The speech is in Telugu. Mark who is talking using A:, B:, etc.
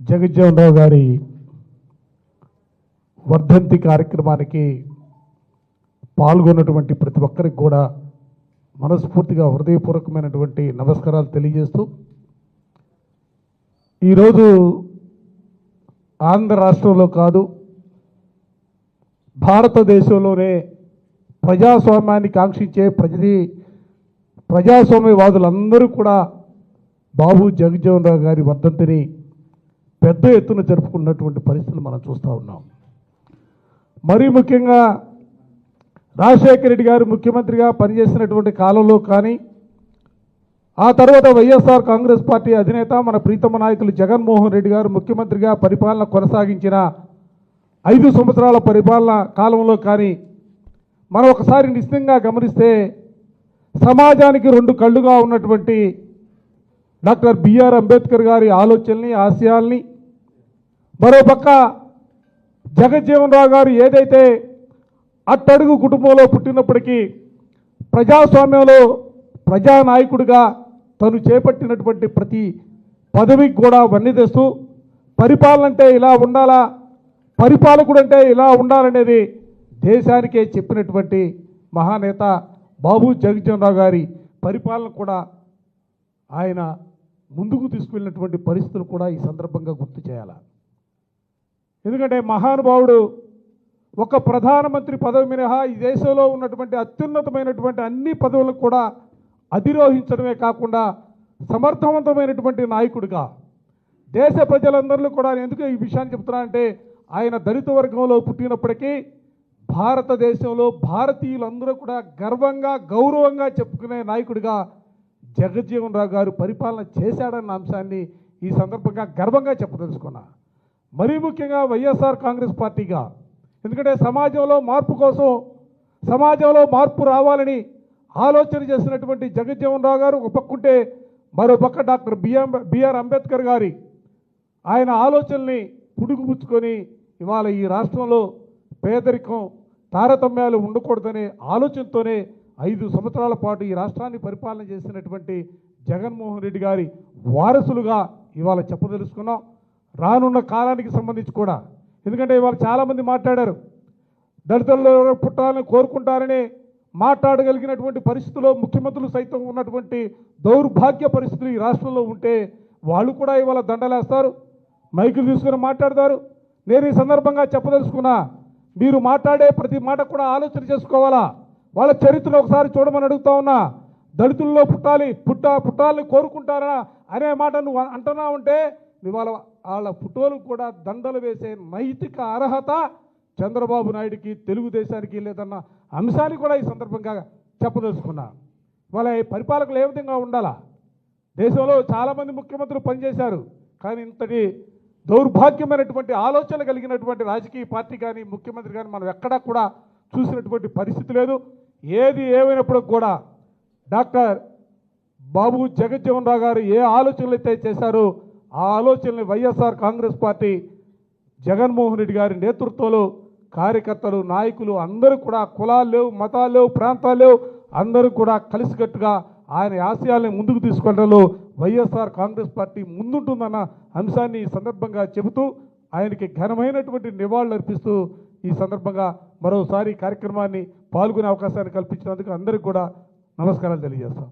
A: జగజ్జీవన్ రావు గారి వర్ధంతి కార్యక్రమానికి పాల్గొన్నటువంటి ప్రతి ఒక్కరికి కూడా మనస్ఫూర్తిగా హృదయపూర్వకమైనటువంటి నమస్కారాలు తెలియజేస్తూ ఈరోజు ఆంధ్ర రాష్ట్రంలో కాదు భారతదేశంలోనే ప్రజాస్వామ్యాన్ని కాంక్షించే ప్రజది ప్రజాస్వామ్యవాదులందరూ కూడా బాబు జగజ్జీవన్ రావు గారి వర్ధంతిని పెద్ద ఎత్తున జరుపుకున్నటువంటి పరిస్థితులు మనం చూస్తూ ఉన్నాం. మరీ ముఖ్యంగా రాజశేఖర రెడ్డి గారు ముఖ్యమంత్రిగా పనిచేసినటువంటి కాలంలో కానీ ఆ తర్వాత వైఎస్ఆర్ కాంగ్రెస్ పార్టీ అధినేత మన ప్రీతమ నాయకులు జగన్మోహన్ రెడ్డి గారు ముఖ్యమంత్రిగా పరిపాలన కొనసాగించిన ఐదు సంవత్సరాల పరిపాలన కాలంలో కానీ మనం ఒకసారి నిశ్చితంగా గమనిస్తే సమాజానికి రెండు కళ్ళుగా ఉన్నటువంటి డాక్టర్ బిఆర్ అంబేద్కర్ గారి ఆలోచనల్ని ఆశయాల్ని మరోపక్క జగజ్జీవన్ రావు గారు ఏదైతే అట్టడుగు కుటుంబంలో పుట్టినప్పటికీ ప్రజాస్వామ్యంలో ప్రజానాయకుడిగా తను చేపట్టినటువంటి ప్రతి పదవికి కూడా వన్నె పరిపాలన అంటే ఇలా ఉండాలా? పరిపాలకుడు అంటే ఇలా ఉండాలనేది దేశానికే చెప్పినటువంటి మహానేత బాబు జగజ్జీవన్ రావు గారి పరిపాలన కూడా ఆయన ముందుకు తీసుకువెళ్ళినటువంటి పరిస్థితులు కూడా ఈ సందర్భంగా గుర్తు చేయాలి? ఎందుకంటే మహానుభావుడు ఒక ప్రధానమంత్రి పదవి మినహా ఈ దేశంలో ఉన్నటువంటి అత్యున్నతమైనటువంటి అన్ని పదవులకు కూడా అధిరోహించడమే కాకుండా సమర్థవంతమైనటువంటి నాయకుడిగా. దేశ ప్రజలందరిలో కూడా నేను ఎందుకు ఈ విషయాన్ని చెప్తున్నానంటే ఆయన దళిత వర్గంలో పుట్టినప్పటికీ భారతదేశంలో భారతీయులందరూ కూడా గర్వంగా గౌరవంగా చెప్పుకునే నాయకుడిగా జగజ్జీవన్ రావు గారు పరిపాలన చేశాడన్న అంశాన్ని ఈ సందర్భంగా గర్వంగా చెప్పదలుచుకున్నాను మరీ ముఖ్యంగా వైఎస్ఆర్ కాంగ్రెస్ పార్టీగా. ఎందుకంటే సమాజంలో మార్పు కోసం సమాజంలో మార్పు రావాలని ఆలోచన చేసినటువంటి జగజ్జీవన్ రావు గారు ఒక పక్కుంటే మరో పక్క డాక్టర్ బిఎం బిఆర్ అంబేద్కర్ గారి ఆయన ఆలోచనల్ని పుడుగుపుచ్చుకొని ఇవాళ ఈ రాష్ట్రంలో పేదరికం తారతమ్యాలు ఉండకూడదనే ఆలోచనతోనే ఐదు సంవత్సరాల పాటు ఈ రాష్ట్రాన్ని పరిపాలన చేసినటువంటి జగన్మోహన్ రెడ్డి గారి వారసులుగా ఇవాళ చెప్పదలుచుకున్నాం. రానున్న కాలానికి సంబంధించి కూడా. ఎందుకంటే ఇవాళ చాలామంది మాట్లాడారు. దళితుల్లో పుట్టాలని కోరుకుంటారని మాట్లాడగలిగినటువంటి పరిస్థితుల్లో ముఖ్యమంత్రులు సైతం ఉన్నటువంటి దౌర్భాగ్య పరిస్థితులు ఈ రాష్ట్రంలో ఉంటే వాళ్ళు కూడా ఇవాళ దండలేస్తారు. మైకులు తీసుకుని మాట్లాడతారు. నేను ఈ సందర్భంగా చెప్పదలుచుకున్నా మీరు మాట్లాడే ప్రతి మాట కూడా ఆలోచన చేసుకోవాలా? వాళ్ళ చరిత్రను ఒకసారి చూడమని అడుగుతా ఉన్నా దళితుల్లో పుట్టాలి పుట్ట పుట్టాలని కోరుకుంటారా అనే మాట నువ్వు అంటున్నా ఉంటే ఇవాళ వాళ్ళ ఫోటోలకు కూడా దండలు వేసే నైతిక అర్హత చంద్రబాబు నాయుడికి తెలుగుదేశానికి లేదన్న అంశాన్ని కూడా ఈ సందర్భంగా చెప్పదలుచుకున్నా. వాళ్ళ పరిపాలకులు ఏ విధంగా ఉండాలా? దేశంలో చాలామంది ముఖ్యమంత్రులు పనిచేశారు కానీ ఇంతటి దౌర్భాగ్యమైనటువంటి ఆలోచన కలిగినటువంటి రాజకీయ పార్టీ కానీ ముఖ్యమంత్రి కానీ మనం ఎక్కడా కూడా చూసినటువంటి పరిస్థితి లేదు. ఏది ఏమైనప్పుడు కూడా డాక్టర్ బాబు జగజ్జీవన్ రావు గారు ఏ ఆలోచనలు అయితే చేశారో ఆ ఆలోచనలు YSR Congress party Jaganmohan Reddy గారి నేతృత్వంలో కార్యకర్తలు నాయకులు అందరూ కూడా కులాలు లేవు మతాలు లేవు ప్రాంతాలు లేవు అందరూ కూడా కలిసికట్టుగా ఆయన ఆశయాల్ని ముందుకు తీసుకెళ్ళడంలో వైఎస్ఆర్ కాంగ్రెస్ పార్టీ ముందుంటుందన్న అంశాన్ని ఈ సందర్భంగా చెబుతూ ఆయనకి ఘనమైనటువంటి నివాళులు అర్పిస్తూ ఈ సందర్భంగా మరోసారి కార్యక్రమాన్ని పాల్గొనే అవకాశాన్ని కల్పించినందుకు అందరికీ కూడా నమస్కారాలు తెలియజేస్తాం.